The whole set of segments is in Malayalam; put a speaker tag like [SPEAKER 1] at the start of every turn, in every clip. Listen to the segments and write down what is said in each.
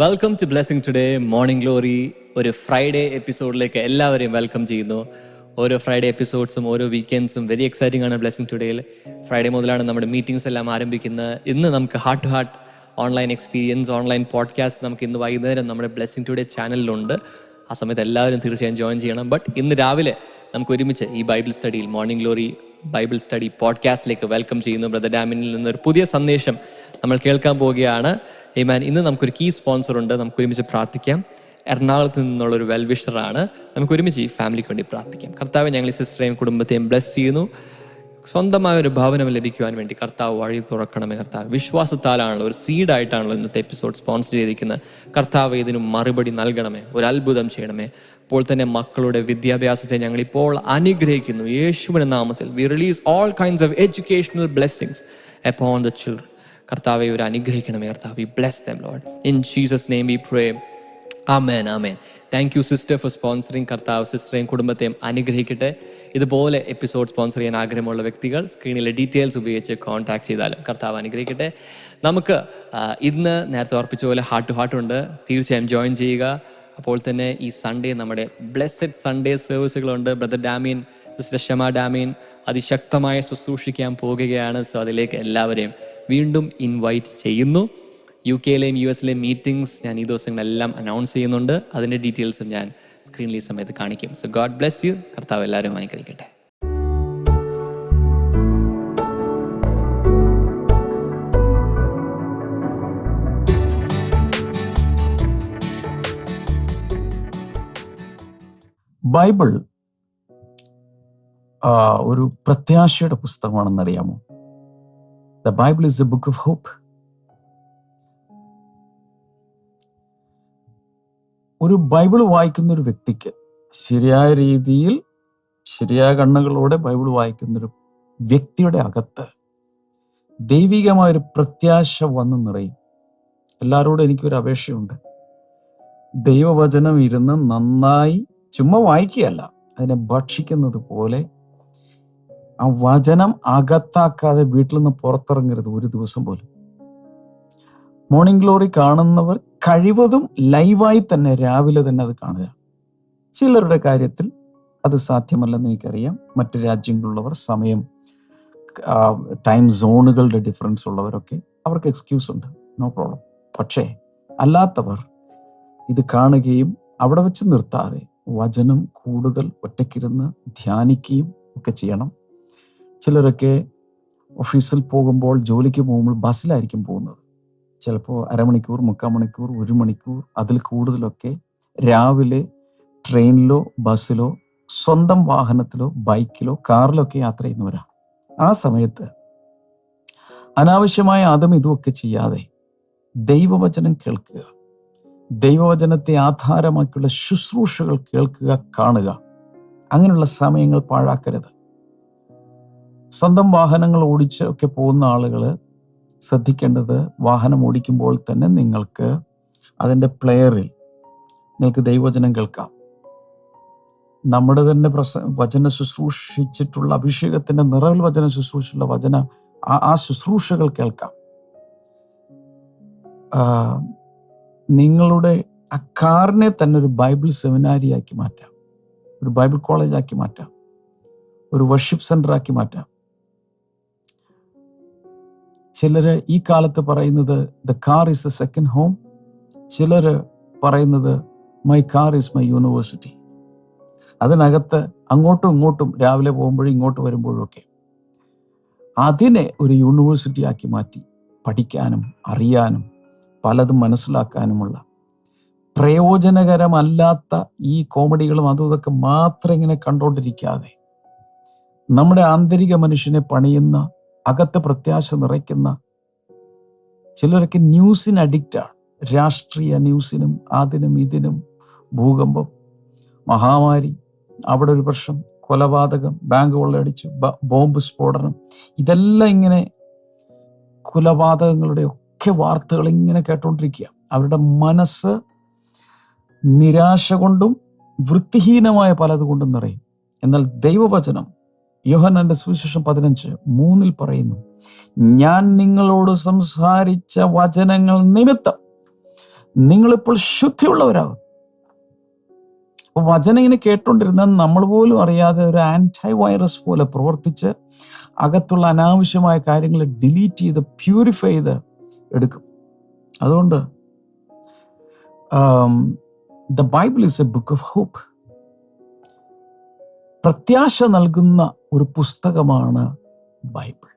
[SPEAKER 1] Welcome to blessing today morning glory ഒരു ഫ്രൈഡേ എപ്പിസോഡിലേക്ക് എല്ലാവരെയും വെൽക്കം ചെയ്യുന്നു. ഓരോ ഫ്രൈഡേ എപ്പിസോഡ്സും ഓരോ വീക്കെൻഡ്സും വെരി എക്സൈറ്റിംഗ് ആണ് ബ്ലെസ്സിങ് ടുഡേയിൽ ഫ്രൈഡേ മുതലാണ് നമ്മുടെ മീറ്റിംഗ്സ് എല്ലാം ആരംഭിക്കുന്നത്. ഇന്ന് നമുക്ക് heart to heart online experience online podcast നമുക്ക് ഇന്ന് വൈകുന്നേരം നമ്മുടെ ബ്ലെസ്സിങ് ടുഡേ ചാനലിലുണ്ട് ആ സമയത്ത് എല്ലാവരും തീർച്ചയായും ജോയിൻ ചെയ്യണം. ബട്ട് ഇന്ന് രാവിലെ നമുക്ക് ഒരുമിച്ച് ഈ ബൈബിൾ സ്റ്റഡിയിൽ മോർണിംഗ് ഗ്ലോറി ബൈബിൾ സ്റ്റഡി പോഡ്കാസ്റ്റിലേക്ക് വെൽക്കം ചെയ്യുന്നു. ബ്രദർ ഡാമിനിൽ നിന്നൊരു പുതിയ സന്ദേശം നമ്മൾ കേൾക്കാൻ പോവുകയാണ്. ഏമാൻ ഇന്ന് നമുക്കൊരു കീ സ്പോൺസർ ഉണ്ട്. നമുക്ക് ഒരുമിച്ച് പ്രാർത്ഥിക്കാം. എറണാകുളത്ത് നിന്നുള്ള ഒരു വെൽവിഷറാണ് നമുക്ക് ഒരുമിച്ച് ഈ ഫാമിലിക്ക് വേണ്ടി പ്രാർത്ഥിക്കാം. കർത്താവ് ഞങ്ങൾ ഈ സിസ്റ്ററെയും കുടുംബത്തെയും ബ്ലസ് ചെയ്യുന്നു. സ്വന്തമായ ഒരു ഭവനം ലഭിക്കുവാൻ വേണ്ടി കർത്താവ് വഴി തുറക്കണമേ കർത്താവ്. വിശ്വാസത്താലാണല്ലോ ഒരു സീഡായിട്ടാണല്ലോ ഇന്നത്തെ എപ്പിസോഡ് സ്പോൺസർ ചെയ്തിരിക്കുന്നത്. കർത്താവ് ഇതിന് മറുപടി നൽകണമേ ഒരു അത്ഭുതം ചെയ്യണമേ. അപ്പോൾ തന്നെ മക്കളുടെ വിദ്യാഭ്യാസത്തെ ഞങ്ങൾ ഇപ്പോൾ അനുഗ്രഹിക്കുന്നു. യേശുവിന്റെ നാമത്തിൽ we release all kinds of educational blessings upon the children കർത്താവെ ഒരു അനുഗ്രഹിക്കണമേ കർത്താവ്. Bless them Lord in Jesus name we pray amen amen thank you sister for sponsoring കർത്താവ് സിസ്റ്ററെയും കുടുംബത്തെയും അനുഗ്രഹിക്കട്ടെ. ഇതുപോലെ എപ്പിസോഡ് സ്പോൺസർ ചെയ്യാൻ ആഗ്രഹമുള്ള വ്യക്തികൾ സ്ക്രീനിലെ ഡീറ്റെയിൽസ് ഉപയോഗിച്ച് കോൺടാക്ട് ചെയ്താലും കർത്താവ് അനുഗ്രഹിക്കട്ടെ. നമുക്ക് ഇന്ന് നേരത്തെ ഓർപ്പിച്ച പോലെ ഹാർട്ട് ടു ഹാർട്ട് ഉണ്ട്. തീർച്ചയായും ജോയിൻ ചെയ്യുക. അപ്പോൾ തന്നെ ഈ സൺഡേ നമ്മുടെ blessed Sunday സർവീസുകളുണ്ട് brother Damien sister Shama Damien അതിശക്തമായി ശുശ്രൂഷിക്കാൻ പോകുകയാണ്. സോ അതിലേക്ക് എല്ലാവരെയും വീണ്ടും ഇൻവൈറ്റ് ചെയ്യുന്നു. യു കെയിലെയും യു എസിലെയും മീറ്റിംഗ്സ് ഞാൻ ഈ ദിവസങ്ങളെല്ലാം അനൗൺസ് ചെയ്യുന്നുണ്ട്. അതിന്റെ ഡീറ്റെയിൽസും ഞാൻ സ്ക്രീനിൽ ഈ സമയത്ത് കാണിക്കും. സോ ഗോഡ് ബ്ലെസ് യു കർത്താവ് എല്ലാവരും അനുഗ്രഹിക്കട്ടെ.
[SPEAKER 2] ബൈബിൾ ഒരു പ്രത്യാശയുടെ പുസ്തകമാണെന്നറിയാമോ? The Bible is a book of hope ഒരു ബൈബിൾ വായിക്കുന്ന ഒരു വ്യക്തിക്ക് ശരിയായ രീതിയിൽ ശരിയായ കണ്ണുകളോടെ ബൈബിൾ വായിക്കുന്ന ഒരു വ്യക്തിയുടെ അകത്ത് ദൈവികമായ ഒരു പ്രത്യാശ വന്ന് നിറയും. എല്ലാവരോടും എനിക്കൊരു അപേക്ഷയുണ്ട്. ദൈവവചനം ഇരുന്ന് നന്നായി ചുമ്മാ വായിക്കുകയല്ല അതിനെ ഭക്ഷിക്കുന്നത് പോലെ ആ വചനം അകത്താക്കാതെ വീട്ടിൽ നിന്ന് പുറത്തിറങ്ങരുത് ഒരു ദിവസം പോലും. മോർണിംഗ് ഗ്ലോറി കാണുന്നവർ കഴിവതും ലൈവായി തന്നെ രാവിലെ തന്നെ അത് കാണുക. ചിലരുടെ കാര്യത്തിൽ അത് സാധ്യമല്ലെന്ന് എനിക്കറിയാം. മറ്റ് രാജ്യങ്ങളിലുള്ളവർ സമയം ടൈം സോണുകളുടെ ഡിഫറൻസ് ഉള്ളവരൊക്കെ അവർക്ക് എക്സ്ക്യൂസ് ഉണ്ട്. നോ പ്രോബ്ലം പക്ഷേ അല്ലാത്തവർ ഇത് കാണുകയും അവിടെ വെച്ച് നിർത്താതെ വചനം കൂടുതൽ ഒറ്റയ്ക്കിരുന്ന് ധ്യാനിക്കുകയും ഒക്കെ ചെയ്യണം. ചിലരൊക്കെ ഓഫീസിൽ പോകുമ്പോൾ ജോലിക്ക് പോകുമ്പോൾ ബസ്സിലായിരിക്കും പോകുന്നത്. ചിലപ്പോൾ അരമണിക്കൂർ മുക്കാൽ മണിക്കൂർ ഒരു മണിക്കൂർ അതിൽ കൂടുതലൊക്കെ രാവിലെ ട്രെയിനിലോ ബസ്സിലോ സ്വന്തം വാഹനത്തിലോ ബൈക്കിലോ കാറിലോ ഒക്കെ യാത്ര ചെയ്യുന്നവരാണ് ആ സമയത്ത് അനാവശ്യമായ അതും ഇതുമൊക്കെ ചെയ്യാതെ ദൈവവചനം കേൾക്കുക ദൈവവചനത്തെ ആധാരമാക്കിയുള്ള ശുശ്രൂഷകൾ കേൾക്കുക കാണുക അങ്ങനെയുള്ള സമയങ്ങൾ പാഴാക്കരുത്. സ്വന്തം വാഹനങ്ങൾ ഓടിച്ച് ഒക്കെ പോകുന്ന ആളുകൾ ശ്രദ്ധിക്കേണ്ടത് വാഹനം ഓടിക്കുമ്പോൾ തന്നെ നിങ്ങൾക്ക് അതിന്റെ പ്ലെയറിൽ നിങ്ങൾക്ക് ദൈവവചനം കേൾക്കാം. നമ്മുടെ തന്നെ പ്രസ വചന ശുശ്രൂഷിച്ചിട്ടുള്ള അഭിഷേകത്തിന്റെ നിറവിൽ വചന ശുശ്രൂഷിച്ചുള്ള വചന ആ ശുശ്രൂഷകൾ കേൾക്കാം. നിങ്ങളുടെ ആ കാറിനെ തന്നെ ഒരു ബൈബിൾ സെമിനാരിയാക്കി മാറ്റാം. ഒരു ബൈബിൾ കോളേജാക്കി മാറ്റാം. ഒരു വർഷിപ്പ് സെന്റർ ആക്കി മാറ്റാം. ചിലര് ഈ കാലത്ത് പറയുന്നത് the car is the second home ചിലര് പറയുന്നത് my car is my university അതിനകത്ത് അങ്ങോട്ടും ഇങ്ങോട്ടും രാവിലെ പോകുമ്പോഴും ഇങ്ങോട്ട് വരുമ്പോഴും ഒക്കെ അതിനെ ഒരു യൂണിവേഴ്സിറ്റി ആക്കി മാറ്റി പഠിക്കാനും അറിയാനും പലതും മനസ്സിലാക്കാനുമുള്ള പ്രയോജനകരമല്ലാത്ത ഈ കോമഡികളും അതും ഇതൊക്കെ മാത്രം ഇങ്ങനെ കണ്ടോണ്ടിരിക്കാതെ നമ്മുടെ ആന്തരിക മനുഷ്യനെ പണിയുന്ന അകത്ത് പ്രത്യാശ നിറയ്ക്കുന്ന ചിലരൊക്കെ ന്യൂസിന് അഡിക്റ്റാണ് രാഷ്ട്രീയ ന്യൂസിനും അതിനും ഇതിനും ഭൂകമ്പം മഹാമാരി അവിടെ ഒരു പ്രശ്നം കൊലപാതകം ബാങ്ക് കൊള്ളയടിച്ചു ബോംബ് സ്ഫോടനം. ഇതെല്ലാം ഇങ്ങനെ കൊലപാതകങ്ങളുടെ ഒക്കെ വാർത്തകൾ ഇങ്ങനെ കേട്ടോണ്ടിരിക്കുക. അവരുടെ മനസ്സ് നിരാശ കൊണ്ടും വൃത്തിഹീനമായ പലതുകൊണ്ടും നിറയും. എന്നാൽ ദൈവവചനം യോഹന്നാന്റെ സുവിശേഷം പതിനഞ്ച് മൂന്നിൽ പറയുന്നു ഞാൻ നിങ്ങളോട് സംസാരിച്ച വചനങ്ങൾ നിമിത്തം നിങ്ങളിപ്പോൾ ശുദ്ധിയുള്ളവരാകും. വചനം ഇങ്ങനെ കേട്ടോണ്ടിരുന്ന നമ്മൾ പോലും അറിയാതെ ഒരു ആന്റൈ വൈറസ് പോലെ പ്രവർത്തിച്ച് അകത്തുള്ള അനാവശ്യമായ കാര്യങ്ങൾ ഡിലീറ്റ് ചെയ്ത് പ്യൂരിഫൈ ചെയ്ത് എടുക്കും. അതുകൊണ്ട് the Bible is a book of hope പ്രത്യാശ നൽകുന്ന ഒരു പുസ്തകമാണ് ബൈബിൾ.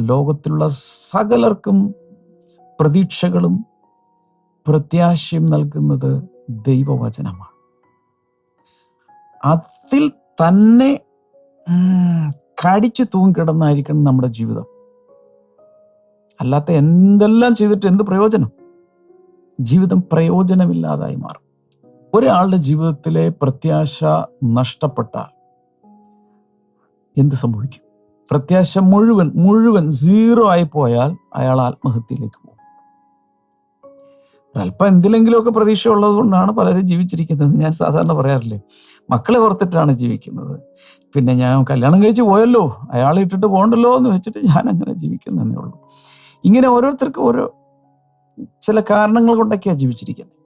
[SPEAKER 2] ലോകത്തിലുള്ള സകലർക്കും പ്രതീക്ഷകളും പ്രത്യാശയും നൽകുന്നത് ദൈവവചനമാണ്. അതിൽ തന്നെ കടിച്ചു തൂങ്ങിക്കിടന്നായിരിക്കണം നമ്മുടെ ജീവിതം. അല്ലാത്ത എന്തെല്ലാം ചെയ്തിട്ട് എന്ത് പ്രയോജനം? ജീവിതം പ്രയോജനമില്ലാതായി മാറും. ഒരാളുടെ ജീവിതത്തിലെ പ്രത്യാശ നഷ്ടപ്പെട്ടാൽ എന്ത് സംഭവിക്കും? പ്രത്യാശ മുഴുവൻ മുഴുവൻ സീറോ ആയി പോയാൽ അയാൾ ആത്മഹത്യയിലേക്ക് പോകും. അല്പം എന്തിലെങ്കിലുമൊക്കെ പ്രതീക്ഷ ഉള്ളത് കൊണ്ടാണ് പലരും ജീവിച്ചിരിക്കുന്നത്. ഞാൻ സാധാരണ പറയാറില്ലേ മക്കളെ ഓർത്തിട്ടാണ് ജീവിക്കുന്നത്. പിന്നെ ഞാൻ കല്യാണം കഴിച്ച് പോയല്ലോ അയാളെ ഇട്ടിട്ട് പോകണ്ടല്ലോ എന്ന് വെച്ചിട്ട് ഞാൻ അങ്ങനെ ജീവിക്കുന്നതേ ഉള്ളൂ. ഇങ്ങനെ ഓരോരുത്തർക്കും ഓരോ ചില കാരണങ്ങൾ കൊണ്ടൊക്കെയാണ് ജീവിച്ചിരിക്കുന്നത്.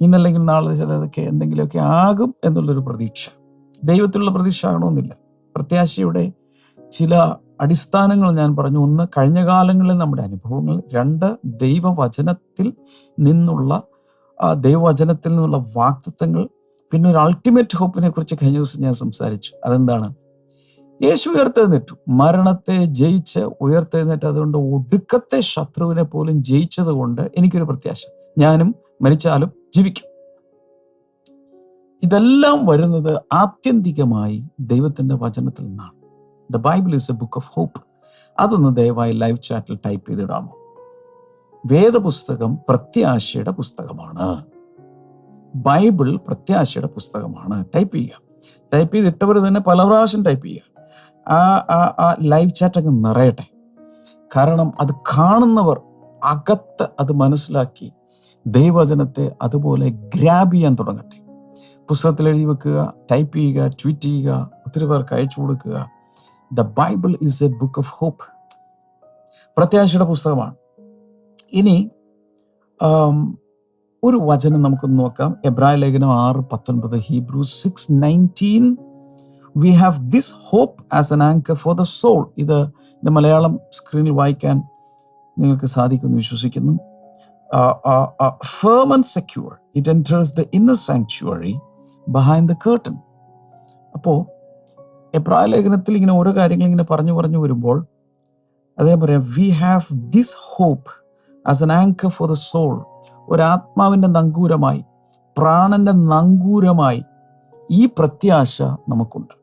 [SPEAKER 2] ഇന്നല്ലെങ്കിൽ നാളെ ചിലതൊക്കെ എന്തെങ്കിലുമൊക്കെ ആകും എന്നുള്ളൊരു പ്രതീക്ഷ. ദൈവത്തിലുള്ള പ്രതീക്ഷ ആകണമെന്നില്ല. പ്രത്യാശയുടെ ചില അടിസ്ഥാനങ്ങൾ ഞാൻ പറഞ്ഞു. ഒന്ന് കഴിഞ്ഞ കാലങ്ങളിൽ നമ്മുടെ അനുഭവങ്ങൾ. രണ്ട് ദൈവവചനത്തിൽ നിന്നുള്ള ദൈവവചനത്തിൽ നിന്നുള്ള വാക്തത്വങ്ങൾ പിന്നെ ഒരു അൾട്ടിമേറ്റ് ഹോപ്പിനെ കുറിച്ച് കഴിഞ്ഞ ദിവസം ഞാൻ സംസാരിച്ചു. അതെന്താണ്? യേശു ഉയർത്തെഴുന്നേറ്റു. മരണത്തെ ജയിച്ച് ഉയർത്തെഴുന്നേറ്റ് അതുകൊണ്ട് ഒടുക്കത്തെ ശത്രുവിനെ പോലും ജയിച്ചത് കൊണ്ട് എനിക്കൊരു പ്രത്യാശ. ഞാനും മരിച്ചാലും ജീവിക്കും. ഇതെല്ലാം വരുന്നത് ആത്യന്തികമായി ദൈവത്തിന്റെ വചനത്തിൽ നിന്നാണ്. The Bible is a book of hope അതൊന്ന് ദയവായി ലൈവ് ചാറ്റിൽ ടൈപ്പ് ചെയ്തിടാമോ? വേദപുസ്തകം പ്രത്യാശയുടെ പുസ്തകമാണ്. ബൈബിൾ പ്രത്യാശയുടെ പുസ്തകമാണ്. ടൈപ്പ് ചെയ്യുക. ടൈപ്പ് ചെയ്തിട്ടവർ തന്നെ പല പ്രാവശ്യം ടൈപ്പ് ചെയ്യുക. ആ ആ ആ ലൈവ് ചാറ്റ് അങ്ങ് നിറയട്ടെ. കാരണം അത് കാണുന്നവർ അകത്ത് അത് മനസ്സിലാക്കി ദൈവവചനത്തെ അതുപോലെ ഗ്രാബ് ചെയ്യാൻ തുടങ്ങട്ടെ. പുസ്തകത്തിൽ എഴുതി വെക്കുക ടൈപ്പ് ചെയ്യുക ട്വീറ്റ് ചെയ്യുക ഒത്തിരി പേർക്ക് അയച്ചു കൊടുക്കുക. The Bible is a book of hope പ്രത്യാശയുടെ പുസ്തകമാണ്. ഇനി ഒരു വചനം നമുക്ക് നോക്കാം. എബ്രായ ലേഖനം ആറ് പത്തൊൻപത് Hebrew six nineteen we have this hope as an anchor for the soul ഇത് മലയാളം സ്ക്രീനിൽ വായിക്കാൻ നിങ്ങൾക്ക് സാധിക്കുമെന്ന് വിശ്വസിക്കുന്നു. Firm and secure it enters the inner sanctuary behind the curtain അപ്പോൾ എബ്രായ ലേഖനത്തിൽ ഇങ്ങനെ ഓരോ കാര്യങ്ങൾ ഇങ്ങനെ പറഞ്ഞു പറഞ്ഞു വരുമ്പോൾ അതേ പറയാം we have this hope as an anchor for the soul ഒരാത്മാവിന്റെ നങ്കൂരമായി പ്രാണന്റെ നങ്കൂരമായി ഈ പ്രത്യാശ നമുക്കുണ്ട്.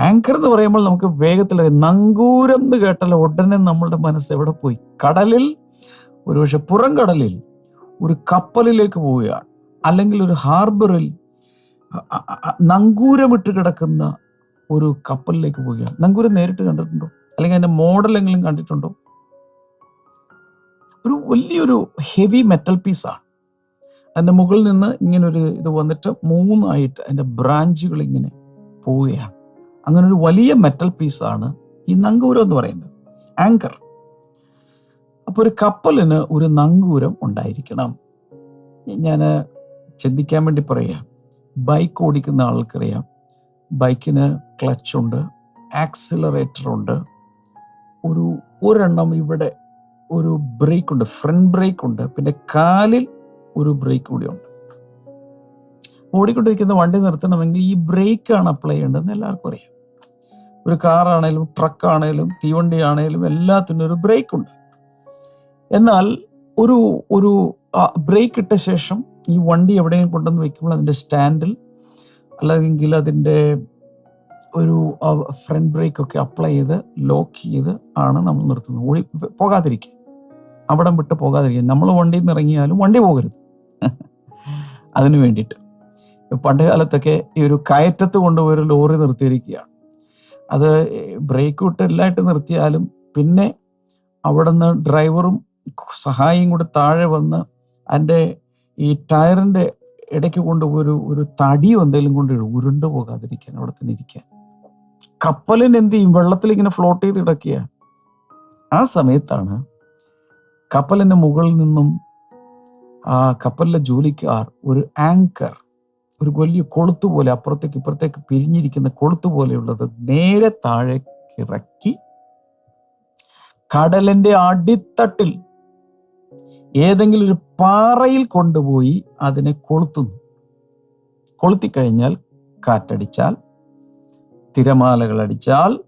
[SPEAKER 2] ആങ്കർ എന്ന് പറയുമ്പോൾ നമുക്ക് വേഗത്തിൽ. നങ്കൂരം എന്ന് കേട്ടാൽ ഉടനെ നമ്മളുടെ മനസ്സ് എവിടെ പോയി? കടലിൽ ഒരുപക്ഷെ പുറം കടലിൽ ഒരു കപ്പലിലേക്ക് പോവുകയാണ്. അല്ലെങ്കിൽ ഒരു ഹാർബറിൽ നങ്കൂരമിട്ട് കിടക്കുന്ന ഒരു കപ്പലിലേക്ക് പോവുകയാണ്. നങ്കൂരം നേരിട്ട് കണ്ടിട്ടുണ്ടോ? അല്ലെങ്കിൽ അതിന്റെ മോഡലെങ്കിലും കണ്ടിട്ടുണ്ടോ? ഒരു വലിയൊരു ഹെവി മെറ്റൽ പീസാണ് അതിന്റെ മുകളിൽ നിന്ന് ഇങ്ങനെ ഒരു ഇത് വന്നിട്ട് മൂന്നായിട്ട് അതിന്റെ ബ്രാഞ്ചുകൾ ഇങ്ങനെ പോവുകയാണ്. അങ്ങനെ ഒരു വലിയ മെറ്റൽ പീസാണ് ഈ നങ്കൂരം എന്ന് പറയുന്നത്. ആങ്കർ അപ്പോൾ ഒരു കപ്പലിന് ഒരു നങ്കൂരം ഉണ്ടായിരിക്കണം. ഞാൻ ചിന്തിക്കാൻ വേണ്ടി പറയാം. ബൈക്ക് ഓടിക്കുന്ന ആൾക്കറിയാം. ബൈക്കിന് ക്ലച്ച് ഉണ്ട് ആക്സിലറേറ്റർ ഉണ്ട്. ഒരു ഒരെണ്ണം ഇവിടെ ഒരു ബ്രേക്ക് ഉണ്ട് ഫ്രണ്ട് ബ്രേക്ക് ഉണ്ട് പിന്നെ കാലിൽ ഒരു ബ്രേക്ക് കൂടിയുണ്ട് ഓടിക്കൊണ്ടിരിക്കുന്ന വണ്ടി നിർത്തണമെങ്കിൽ ഈ ബ്രേക്കാണ് അപ്ലൈ ചെയ്യേണ്ടതെന്ന് എല്ലാവർക്കും അറിയാം. ഒരു കാറാണേലും ട്രക്കാണേലും തീവണ്ടി ആണേലും എല്ലാത്തിനും ഒരു ബ്രേക്ക് ഉണ്ട്. എന്നാൽ ഒരു ഒരു ബ്രേക്ക് ഇട്ട ശേഷം ഈ വണ്ടി എവിടെയെങ്കിലും കൊണ്ടുവന്ന് വെക്കുമ്പോൾ അതിന്റെ സ്റ്റാൻഡിൽ അല്ലെങ്കിൽ അതിന്റെ ഒരു ഫ്രണ്ട് ബ്രേക്ക് ഒക്കെ അപ്ലൈ ചെയ്ത് ലോക്ക് ചെയ്ത് ആണ് നമ്മൾ നിർത്തുന്നത്. ഓടി പോകാതിരിക്കുക. അവിടം വിട്ട് പോകാതിരിക്കുക. നമ്മൾ വണ്ടിയിൽ നിന്ന് ഇറങ്ങിയാലും വണ്ടി പോകരുത്. അതിനു വേണ്ടിയിട്ട്. പണ്ട് കാലത്തൊക്കെ ഈ ഒരു കയറ്റത്ത് കൊണ്ടുപോയി ലോറി നിർത്തിയിരിക്കുകയാണ്. അത് ബ്രേക്ക് വിട്ട് എല്ലായിട്ട് നിർത്തിയാലും പിന്നെ അവിടുന്ന് ഡ്രൈവറും സഹായിയും കൂടെ താഴെ വന്ന് അതിന്റെ ഈ ടയറിന്റെ ഇടയ്ക്ക് കൊണ്ടുപോയി ഒരു ഒരു തടിയോ എന്തെങ്കിലും കൊണ്ട് ഉരുണ്ടു പോകാതിരിക്കാൻ അവിടെ തന്നെ ഇരിക്കാൻ. കപ്പലിന് എന്ത് ചെയ്യും? വെള്ളത്തിൽ ഇങ്ങനെ ഫ്ലോട്ട് ചെയ്ത് കിടക്കുക ആ സമയത്താണ് കപ്പലിന്റെ മുകളിൽ നിന്നും ആ കപ്പലിലെ ജോലിക്കാർ ഒരു ആങ്കർ ഒരു വലിയ കൊളുത്ത് പോലെ അപ്പുറത്തേക്ക് ഇപ്പുറത്തേക്ക് പിരിഞ്ഞിരിക്കുന്ന കൊളുത്ത് പോലെയുള്ളത് നേരെ താഴേക്ക് ഇറക്കി കടലിന്റെ അടിത്തട്ടിൽ ഏതെങ്കിലും ഒരു പാറയിൽ കൊണ്ടുപോയി അതിനെ കൊളുത്തുന്നു. കൊളുത്തിക്കഴിഞ്ഞാൽ കാറ്റടിച്ചാൽ തിരമാലകൾ അടിച്ചാൽ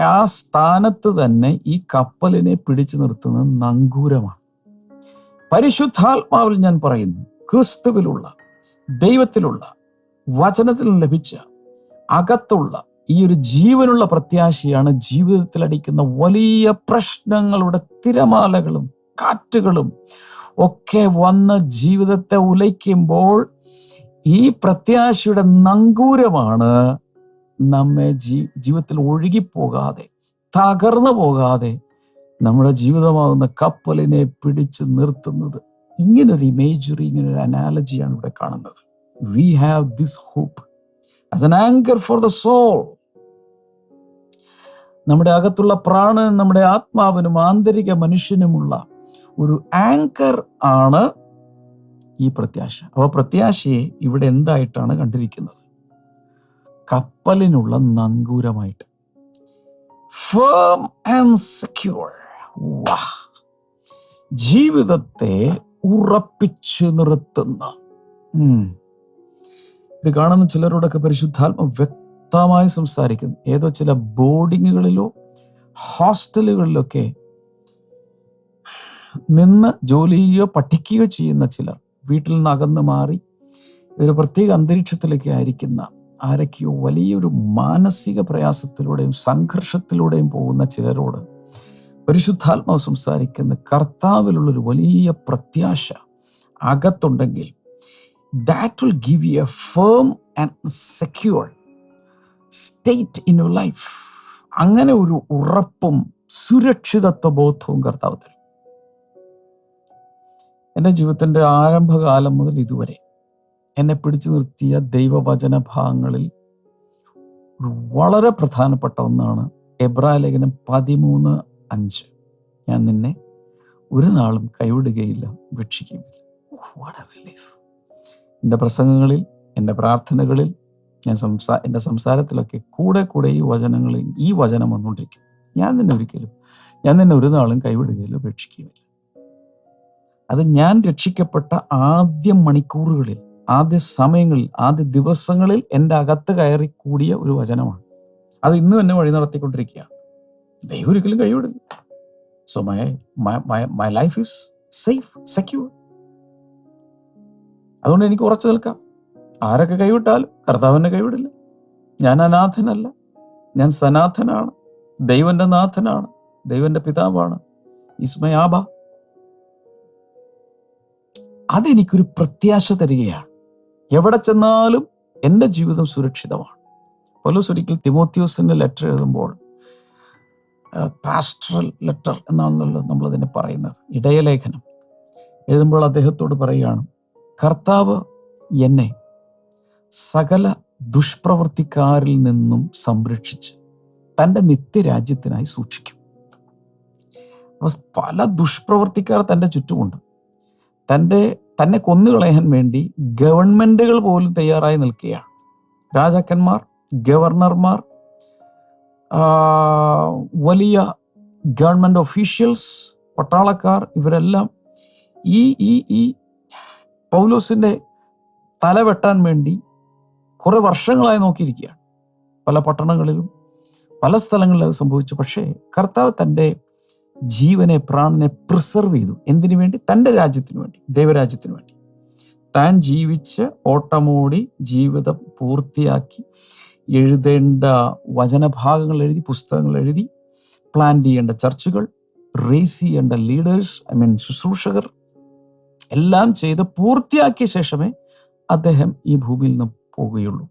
[SPEAKER 2] ആ സ്ഥാനത്ത് തന്നെ ഈ കപ്പലിനെ പിടിച്ചു നിർത്തുന്നത് നങ്കൂരമാണ്. പരിശുദ്ധാത്മാവിൽ ഞാൻ പറയുന്നു ക്രിസ്തുവിലുള്ള ദൈവത്തിലുള്ള വചനത്തിൽ ലഭിച്ച അകത്തുള്ള ഈ ഒരു ജീവനുള്ള പ്രത്യാശയാണ് ജീവിതത്തിൽ അടിക്കുന്ന വലിയ പ്രശ്നങ്ങളുടെ തിരമാലകളും കാറ്റുകളും ഒക്കെ വന്ന് ജീവിതത്തെ ഉലയ്ക്കുമ്പോൾ ഈ പ്രത്യാശയുടെ നങ്കൂരമാണ് നമ്മെ ജീ ജീവിതത്തിൽ ഒഴുകിപ്പോകാതെ തകർന്നു പോകാതെ നമ്മുടെ ജീവിതമാകുന്ന കപ്പലിനെ പിടിച്ചു നിർത്തുന്നത്. ഇങ്ങനൊരു ഇമേജറി ഇങ്ങനൊരു അനാലജിയാണ് ഇവിടെ കാണുന്നത്. We have this hope as an anchor for the soul നമ്മുടെ അകത്തുള്ള പ്രാണനും നമ്മുടെ ആത്മാവിനും ആന്തരിക മനുഷ്യനുമുള്ള ഒരു ആങ്കർ ആണ് ഈ പ്രത്യാശ. അപ്പോൾ പ്രത്യാശയെ ഇവിടെ എന്തായിട്ടാണ് കണ്ടിരിക്കുന്നത്? കപ്പലിനുള്ള നങ്കൂരമായിട്ട്. ഫേം ആൻഡ് സെക്യൂർ വാ. ജീവിതത്തെ ഉറപ്പിച്ചു നിർത്തുന്ന. ഇത് കാണുന്ന ചിലരോടൊക്കെ പരിശുദ്ധാത്മ വ്യക്തമായി സംസാരിക്കുന്നു. ഏതോ ചില ബോർഡിങ്ങുകളിലോ ഹോസ്റ്റലുകളിലൊക്കെ നിന്ന് ജോലി ചെയ്യുകയോ പഠിക്കുകയോ ചെയ്യുന്ന ചിലർ വീട്ടിൽ നിന്ന് അകന്നു മാറി ഒരു പ്രത്യേക അന്തരീക്ഷത്തിലേക്ക് ആയിരിക്കുന്ന ആരൊക്കെയോ വലിയൊരു മാനസിക പ്രയാസത്തിലൂടെയും സംഘർഷത്തിലൂടെയും പോകുന്ന ചിലരോട് പരിശുദ്ധാത്മാവ് സംസാരിക്കുന്ന കർത്താവിലുള്ളൊരു വലിയ പ്രത്യാശ അകത്തുണ്ടെങ്കിൽ that will give you a firm and secure state in your life അങ്ങനെ ഒരു ഉറപ്പും സുരക്ഷിതത്വ ബോധവും കർത്താവ് തരും. എന്റെ ജീവിതത്തിന്റെ ആരംഭകാലം മുതൽ ഇതുവരെ എന്നെ പിടിച്ചു നിർത്തിയ ദൈവവചന ഭാഗങ്ങളിൽ വളരെ പ്രധാനപ്പെട്ട ഒന്നാണ് എബ്രാ ലേഖനം പതിമൂന്ന് അഞ്ച്. ഞാൻ നിന്നെ ഒരു നാളും കൈവിടുകയില്ല വീക്ഷിക്കുകയില്ല എ റിലീഫ് എന്റെ പ്രസംഗങ്ങളിൽ എന്റെ പ്രാർത്ഥനകളിൽ ഞാൻ സംസാ എന്റെ സംസാരത്തിലൊക്കെ കൂടെ കൂടെ ഈ വചനങ്ങളിൽ ഈ വചനം വന്നുകൊണ്ടിരിക്കും. ഞാൻ നിന്നെ ഒരിക്കലും ഞാൻ നിന്നെ ഒരു നാളും കൈവിടുകയില്ല ഉപേക്ഷിക്കുകയുമില്ല. അത് ഞാൻ രക്ഷിക്കപ്പെട്ട ആദ്യ മണിക്കൂറുകളിൽ ആദ്യ സമയങ്ങളിൽ ആദ്യ ദിവസങ്ങളിൽ എന്റെ അകത്ത് കയറി കൂടിയ ഒരു വചനമാണ്. അത് ഇന്നും എന്നെ വഴി നടത്തിക്കൊണ്ടിരിക്കുകയാണ്. ദൈവം ഒരിക്കലും കൈവിടില്ല. So my my my life is safe secure അതുകൊണ്ട് എനിക്ക് ഉറച്ചു നിൽക്കാം. ആരൊക്കെ കൈവിട്ടാലും കർത്താവിനെ കൈവിടില്ല. ഞാൻ അനാഥനല്ല. ഞാൻ സനാഥനാണ് ദൈവന്റെ നാഥനാണ്. ദൈവന്റെ പിതാവാണ്. ഇസ്മയ ആബ. അതെനിക്കൊരു പ്രത്യാശ തരികയാണ്. എവിടെ ചെന്നാലും എന്റെ ജീവിതം സുരക്ഷിതമാണ്. പൗലോസ് ഒരിക്കൽ തിമോത്യോസിന്റെ ലെറ്റർ എഴുതുമ്പോൾ പാസ്റ്ററൽ ലെറ്റർ എന്നാണല്ലോ നമ്മളതിനെ പറയുന്നത്. ഇടയലേഖനം. എഴുതുമ്പോൾ അദ്ദേഹത്തോട് പറയുകയാണ് കർത്താവ് എന്നെ സകല ദുഷ്പ്രവൃത്തിക്കാരിൽ നിന്നും സംരക്ഷിച്ച് തന്റെ നിത്യരാജ്യത്തിനായി സൂക്ഷിക്കും. പല ദുഷ്പ്രവർത്തിക്കാർ തന്റെ ചുറ്റുമുണ്ട്. തന്റെ തന്നെ കൊന്നുകളയാൻ വേണ്ടി ഗവൺമെന്റുകൾ പോലും തയ്യാറായി നിൽക്കുകയാണ്. രാജാക്കന്മാർ ഗവർണർമാർ വലിയ ഗവൺമെന്റ് ഒഫീഷ്യൽസ് പട്ടാളക്കാർ ഇവരെല്ലാം ഈ ഈ ഈ പൗലോസിന്റെ തല വെട്ടാൻ വേണ്ടി കുറേ വർഷങ്ങളായി നോക്കിയിരിക്കുകയാണ്. പല പട്ടണങ്ങളിലും പല സ്ഥലങ്ങളിലും അത് സംഭവിച്ചു. പക്ഷേ കർത്താവ് തന്റെ ജീവനെ പ്രാണനെ പ്രിസർവ് ചെയ്തു. എന്തിനു വേണ്ടി? തന്റെ രാജ്യത്തിന് വേണ്ടി ദൈവരാജ്യത്തിന് വേണ്ടി. താൻ ജീവിച്ച് ഓട്ടമോടി ജീവിതം പൂർത്തിയാക്കി എഴുതേണ്ട വചനഭാഗങ്ങൾ എഴുതി പുസ്തകങ്ങൾ എഴുതി പ്ലാൻ ചെയ്യേണ്ട ചർച്ചുകൾ റേസ് ചെയ്യേണ്ട ലീഡേഴ്സ് ഐ മീൻ ശുശ്രൂഷകർ എല്ലാം ചെയ്ത് പൂർത്തിയാക്കിയ ശേഷമേ അദ്ദേഹം ഈ ഭൂമിയിൽ നിന്ന് പോവുകയുള്ളൂ.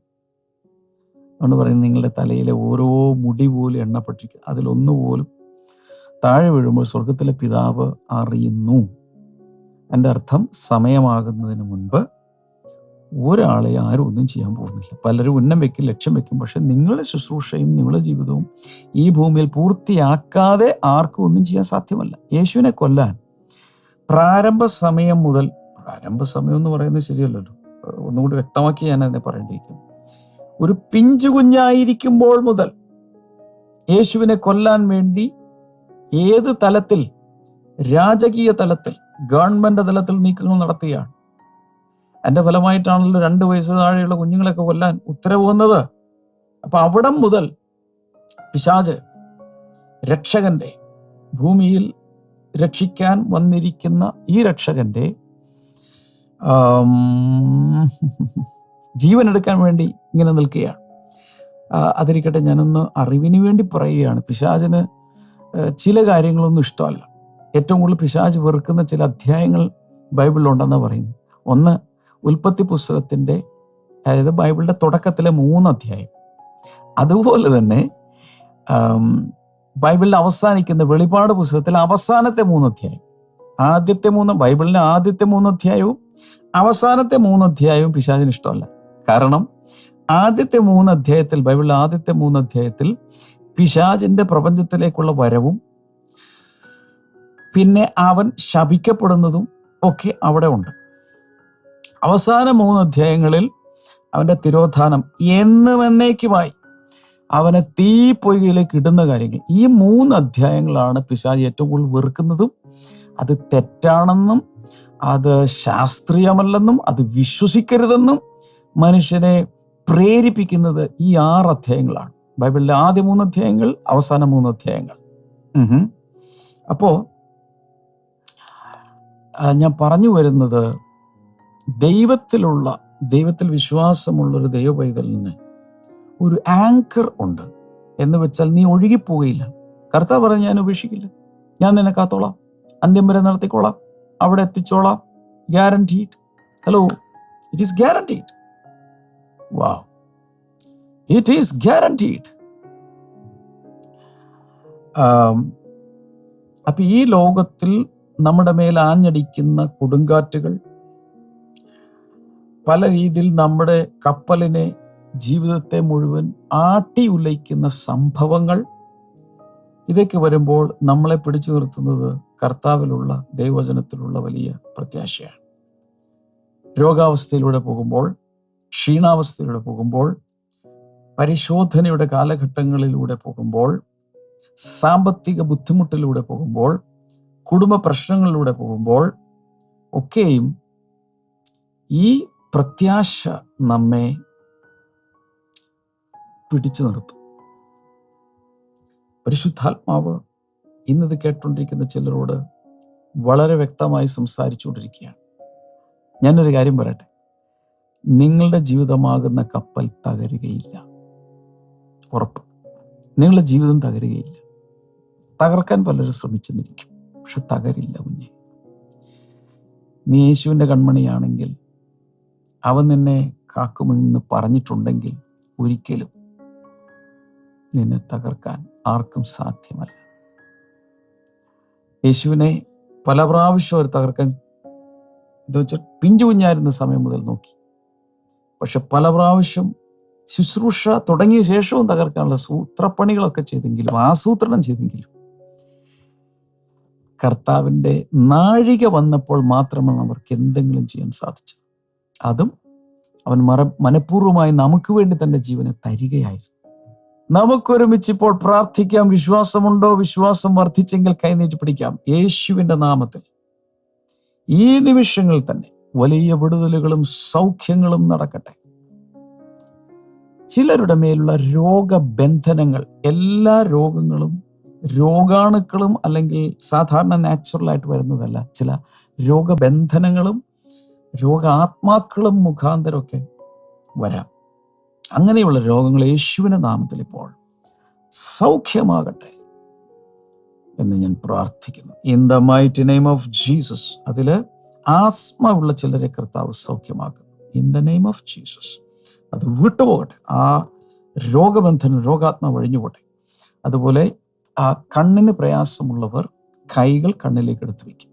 [SPEAKER 2] അതുകൊണ്ട് പറയുന്നത് നിങ്ങളുടെ തലയിലെ ഓരോ മുടി പോലും എണ്ണപ്പെട്ടിരിക്കുക അതിലൊന്നുപോലും താഴെ വീഴുമ്പോൾ സ്വർഗത്തിലെ പിതാവ് അറിയുന്നു. എന്റെ അർത്ഥം സമയമാകുന്നതിന് മുൻപ് ഒരാളെ ആരും ഒന്നും ചെയ്യാൻ പോകുന്നില്ല. പലരും ഉന്നം വെക്കും ലക്ഷ്യം വെക്കും പക്ഷെ നിങ്ങളുടെ ശുശ്രൂഷയും നിങ്ങളുടെ ജീവിതവും ഈ ഭൂമിയിൽ പൂർത്തിയാക്കാതെ ആർക്കും ഒന്നും ചെയ്യാൻ സാധ്യമല്ല. യേശുവിനെ കൊല്ലാൻ പ്രാരംഭ സമയം മുതൽ പ്രാരംഭ സമയം എന്ന് പറയുന്നത് ശരിയല്ലല്ലോ. ഒന്നുകൂടി വ്യക്തമാക്കി ഞാൻ അതിനെ പറയേണ്ടിയിരിക്കുന്നു. ഒരു പിഞ്ചു കുഞ്ഞായിരിക്കുമ്പോൾ മുതൽ യേശുവിനെ കൊല്ലാൻ വേണ്ടി ഏത് തലത്തിൽ? രാജകീയ തലത്തിൽ ഗവൺമെന്റ് തലത്തിൽ നീക്കങ്ങൾ നടത്തുകയാണ് അതിന്റെ ഫലമായിട്ടാണല്ലോ രണ്ട് വയസ്സ് താഴെയുള്ള കുഞ്ഞുങ്ങളെയൊക്കെ കൊല്ലാൻ ഉത്തരവ് വന്നത്. അപ്പൊ അവിടം മുതൽ പിശാജ് രക്ഷകന്റെ ഭൂമിയിൽ രക്ഷിക്കാൻ വന്നിരിക്കുന്ന ഈ രക്ഷകന്റെ ജീവൻ എടുക്കാൻ വേണ്ടി ഇങ്ങനെ നിൽക്കുകയാണ്. അതിരിക്കട്ടെ ഞാനൊന്ന് അറിവിന് വേണ്ടി പറയുകയാണ്. പിശാചിന് ഏഹ്, ചില കാര്യങ്ങളൊന്നും ഇഷ്ടമല്ല. ഏറ്റവും കൂടുതൽ പിശാജ് വെറുക്കുന്ന ചില അധ്യായങ്ങൾ ബൈബിളിലുണ്ടെന്ന് പറയുന്നു ഒന്ന് ഉൽപ്പത്തി പുസ്തകത്തിന്റെ അതായത് ബൈബിളിന്റെ തുടക്കത്തിലെ മൂന്ന് അധ്യായം. അതുപോലെ തന്നെ ബൈബിളിൽ അവസാനിക്കുന്ന വെളിപാട് പുസ്തകത്തിലെ അവസാനത്തെ മൂന്ന് അധ്യായം. ആദ്യത്തെ മൂന്ന് ബൈബിളിന്റെ ആദ്യത്തെ മൂന്ന് അധ്യായവും അവസാനത്തെ മൂന്ന് അധ്യായവും പിശാചിന് ഇഷ്ടമല്ല. കാരണം ആദ്യത്തെ മൂന്ന് അധ്യായത്തിൽ ബൈബിളിലെ ആദ്യത്തെ മൂന്ന് അധ്യായത്തിൽ പിശാചിന്റെ പ്രപഞ്ചത്തിലേക്കുള്ള വരവും പിന്നെ അവൻ ശപിക്കപ്പെടുന്നതും ഒക്കെ അവിടെ ഉണ്ട്. അവസാന മൂന്ന് അധ്യായങ്ങളിൽ അവന്റെ തിരോധാനം എന്നും എന്നേക്കുമായി അവനെ തീപ്പൊയ്കയിലേക്ക് ഇടുന്ന കാര്യങ്ങൾ. ഈ മൂന്ന് അധ്യായങ്ങളാണ് പിശാജ് ഏറ്റവും കൂടുതൽ വെറുക്കുന്നതും അത് തെറ്റാണെന്നും അത് ശാസ്ത്രീയമല്ലെന്നും അത് വിശ്വസിക്കരുതെന്നും മനുഷ്യനെ പ്രേരിപ്പിക്കുന്നത് ഈ ആറ് അധ്യായങ്ങളാണ്. ബൈബിളിലെ ആദ്യ മൂന്ന് അധ്യായങ്ങൾ അവസാന മൂന്ന് അധ്യായങ്ങൾ. അപ്പോ ഞാൻ പറഞ്ഞു വരുന്നത് ദൈവത്തിലുള്ള ദൈവത്തിൽ വിശ്വാസമുള്ള ഒരു ദൈവ പൈതലിന് ഒരു ആങ്കർ ഉണ്ട്. എന്ന് വെച്ചാൽ നീ ഒഴുകിപ്പോകയില്ല. കർത്താവ് പറഞ്ഞ് ഞാൻ ഉപേക്ഷിക്കില്ല. ഞാൻ നിന്നെ കാത്തോളാം. അന്ത്യം വരെ നടത്തിക്കോളാം. അവിടെ എത്തിച്ചോളാം. Guaranteed hello it is guaranteed wow it is guaranteed അപ്പൊ ഈ ലോകത്തിൽ നമ്മുടെ മേൽ ആഞ്ഞടിക്കുന്ന കൊടുങ്കാറ്റുകൾ പല രീതിയിൽ നമ്മുടെ കപ്പലിനെ ജീവിതത്തെ മുഴുവൻ ആട്ടി ഉലയ്ക്കുന്ന സംഭവങ്ങൾ ഇതൊക്കെ വരുമ്പോൾ നമ്മളെ പിടിച്ചു നിർത്തുന്നത് കർത്താവിലുള്ള ദൈവവചനത്തിലുള്ള വലിയ പ്രത്യാശയാണ്. രോഗാവസ്ഥയിലൂടെ പോകുമ്പോൾ ക്ഷീണാവസ്ഥയിലൂടെ പോകുമ്പോൾ പരിശോധനയുടെ കാലഘട്ടങ്ങളിലൂടെ പോകുമ്പോൾ സാമ്പത്തിക ബുദ്ധിമുട്ടിലൂടെ പോകുമ്പോൾ കുടുംബ പ്രശ്നങ്ങളിലൂടെ പോകുമ്പോൾ ഒക്കെയും ഈ പ്രത്യാശ നമ്മെ പിടിച്ചു നിർത്തും. പരിശുദ്ധാത്മാവ് ഇന്നത് കേട്ടുകൊണ്ടിരിക്കുന്ന ചിലരോട് വളരെ വ്യക്തമായി സംസാരിച്ചുകൊണ്ടിരിക്കുകയാണ്. ഞാനൊരു കാര്യം പറയട്ടെ. നിങ്ങളുടെ ജീവിതമാകുന്ന കപ്പൽ തകരുകയില്ല. ഉറപ്പ്. നിങ്ങളുടെ ജീവിതം തകരുകയില്ല. തകർക്കാൻ പലരും ശ്രമിച്ചെന്നിരിക്കും. പക്ഷെ തകരില്ല കുഞ്ഞെ. നീ യേശുവിന്റെ കൺമണിയാണെങ്കിൽ അവൻ നിന്നെ കാക്കുമെന്ന് പറഞ്ഞിട്ടുണ്ടെങ്കിൽ ഒരിക്കലും നിന്നെ തകർക്കാൻ ആർക്കും സാധ്യമല്ല. യേശുവിനെ പല പ്രാവശ്യം അവർ തകർക്കാൻ എന്ന് വെച്ചാൽ പിഞ്ചു കുഞ്ഞായിരുന്ന സമയം മുതൽ നോക്കി. പക്ഷെ പല പ്രാവശ്യം ശുശ്രൂഷ തുടങ്ങിയ ശേഷവും തകർക്കാനുള്ള സൂത്രപ്പണികളൊക്കെ ചെയ്തെങ്കിലും ആസൂത്രണം ചെയ്തെങ്കിലും കർത്താവിന്റെ നാഴിക വന്നപ്പോൾ മാത്രമാണ് അവർക്ക് എന്തെങ്കിലും ചെയ്യാൻ സാധിച്ചത്. അതും അവൻ മറ മനഃപൂർവമായി നമുക്ക് വേണ്ടി തന്റെ ജീവനെ തരികയായിരുന്നു. നമുക്കൊരുമിച്ച് ഇപ്പോൾ പ്രാർത്ഥിക്കാം. വിശ്വാസമുണ്ടോ? വിശ്വാസം വർദ്ധിച്ചെങ്കിൽ കൈനീട്ടി പിടിക്കാം. യേശുവിന്റെ നാമത്തിൽ ഈ നിമിഷങ്ങളിൽ തന്നെ വലിയ വിടുതലുകളും സൗഖ്യങ്ങളും നടക്കട്ടെ. ചിലരുടെ മേലുള്ള രോഗബന്ധനങ്ങൾ എല്ലാ രോഗങ്ങളും രോഗാണുക്കളും അല്ലെങ്കിൽ സാധാരണ നാച്ചുറൽ ആയിട്ട് വരുന്നതല്ല ചില രോഗബന്ധനങ്ങളും രോഗാത്മാക്കളും മുഖാന്തരമൊക്കെ വരാം. അങ്ങനെയുള്ള രോഗങ്ങൾ യേശുവിന്റെ നാമത്തിൽ ഇപ്പോൾ സൗഖ്യമാകട്ടെ എന്ന് ഞാൻ പ്രാർത്ഥിക്കുന്നു. In the might name of Jesus അതിൽ ആസ്മ ഉള്ള ചിലരെ കർത്താവ് സൗഖ്യമാക്കുന്നു. In the name of Jesus അത് വിട്ടുപോകട്ടെ. ആ രോഗബന്ധനം രോഗാത്മ ഒഴിഞ്ഞു പോട്ടെ. അതുപോലെ ആ കണ്ണിന് പ്രയാസമുള്ളവർ കൈകൾ കണ്ണിലേക്ക് എടുത്തു വയ്ക്കും.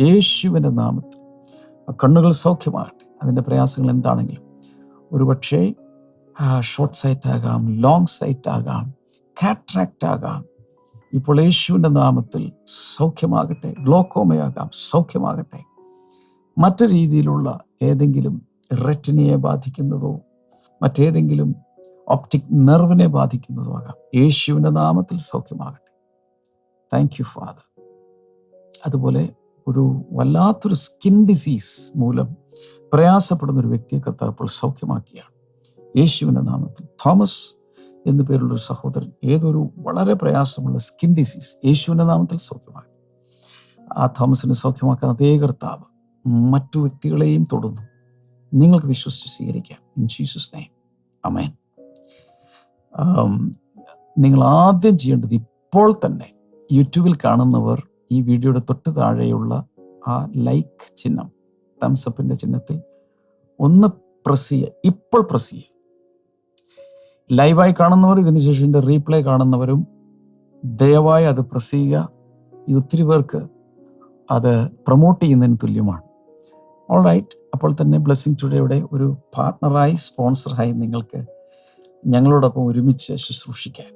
[SPEAKER 2] യേശുവിന്റെ നാമത്തിൽ. ആ കണ്ണുകൾ സൗഖ്യമാകട്ടെ. അതിന്റെ പ്രയാസങ്ങൾ എന്താണെങ്കിലും. ഒരുപക്ഷെ ഷോർട്ട് സൈറ്റ് ആകാം ലോങ് സൈറ്റ് ആകാം കാട്രാക്റ്റ് ആകാം. ഇപ്പോൾ യേശുവിന്റെ നാമത്തിൽ സൗഖ്യമാകട്ടെ ഗ്ലോക്കോമയാകാം സൗഖ്യമാകട്ടെ. മറ്റു രീതിയിലുള്ള ഏതെങ്കിലും റെറ്റിനയെ ബാധിക്കുന്നതോ മറ്റേതെങ്കിലും ഒപ്റ്റിക് നെർവിനെ ബാധിക്കുന്നതുമാകാം. യേശുവിന്റെ നാമത്തിൽ സൗഖ്യമാകട്ടെ. താങ്ക് യു ഫാദർ അതുപോലെ ഒരു വല്ലാത്തൊരു സ്കിൻ ഡിസീസ് മൂലം പ്രയാസപ്പെടുന്ന ഒരു വ്യക്തിയെ കർത്താവ് ഇപ്പോൾ സൗഖ്യമാക്കിയാണ്. യേശുവിന്റെ നാമത്തിൽ. തോമസ് എന്നു പേരുള്ളൊരു സഹോദരൻ ഏതൊരു വളരെ പ്രയാസമുള്ള സ്കിൻ ഡിസീസ് യേശുവിന്റെ നാമത്തിൽ സൗഖ്യമാക്കി ആ തോമസിനെ സൗഖ്യമാക്കാൻ അതേ കർത്താവ് മറ്റു വ്യക്തികളെയും തൊടുന്നു. നിങ്ങൾക്ക് വിശ്വസിച്ച് സ്വീകരിക്കാം. ഇൻ ജീസസ് നെയ്മ് അമേൻ നിങ്ങൾ ആദ്യം ചെയ്യേണ്ടത് ഇപ്പോൾ തന്നെ യൂട്യൂബിൽ കാണുന്നവർ ഈ വീഡിയോയുടെ തൊട്ട് താഴെയുള്ള ആ ലൈക്ക് ചിഹ്നം തംസപ്പിന്റെ ചിഹ്നത്തിൽ ഒന്ന് പ്രസ് ചെയ്യുക. ഇപ്പോൾ പ്രസ് ചെയ്യുക. ലൈവായി കാണുന്നവർ ഇതിനുശേഷം ഇതിന്റെ റീപ്ലേ കാണുന്നവരും ദയവായി അത് പ്രസ് ചെയ്യുക. ഇത് ഒത്തിരി പേർക്ക് അത് പ്രൊമോട്ട് ചെയ്യുന്നതിന് തുല്യമാണ്. ഓൾ റൈറ്റ് അപ്പോൾ തന്നെ ബ്ലെസ്സിങ് ടുഡേയുടെ ഒരു പാർട്ട്ണറായി സ്പോൺസറായി നിങ്ങൾക്ക് ഞങ്ങളോടൊപ്പം ഒരുമിച്ച് ശുശ്രൂഷിക്കാൻ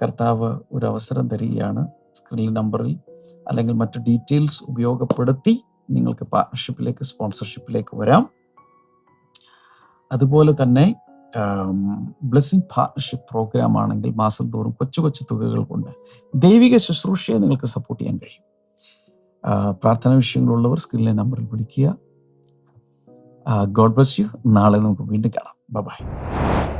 [SPEAKER 2] കർത്താവ് ഒരു അവസരം തരികയാണ്. സ്ക്രീനിൽ നമ്പറിൽ അല്ലെങ്കിൽ മറ്റു ഡീറ്റെയിൽസ് ഉപയോഗപ്പെടുത്തി നിങ്ങൾക്ക് പാർട്ണർഷിപ്പിലേക്ക് സ്പോൺസർഷിപ്പിലേക്ക് വരാം. അതുപോലെ തന്നെ ബ്ലെസ്സിങ് പാർട്ണർഷിപ്പ് പ്രോഗ്രാം ആണെങ്കിൽ മാസം തോറും കൊച്ചു കൊച്ചു തുകകൾ കൊണ്ട് ദൈവിക ശുശ്രൂഷയെ നിങ്ങൾക്ക് സപ്പോർട്ട് ചെയ്യാൻ കഴിയും. പ്രാർത്ഥനാ വിഷയങ്ങളുള്ളവർ സ്ക്രീനിലെ നമ്പറിൽ വിളിക്കുക. ഗോഡ് ബ്ലസ് യു നാളെ നമുക്ക് വീണ്ടും കാണാം. ബൈ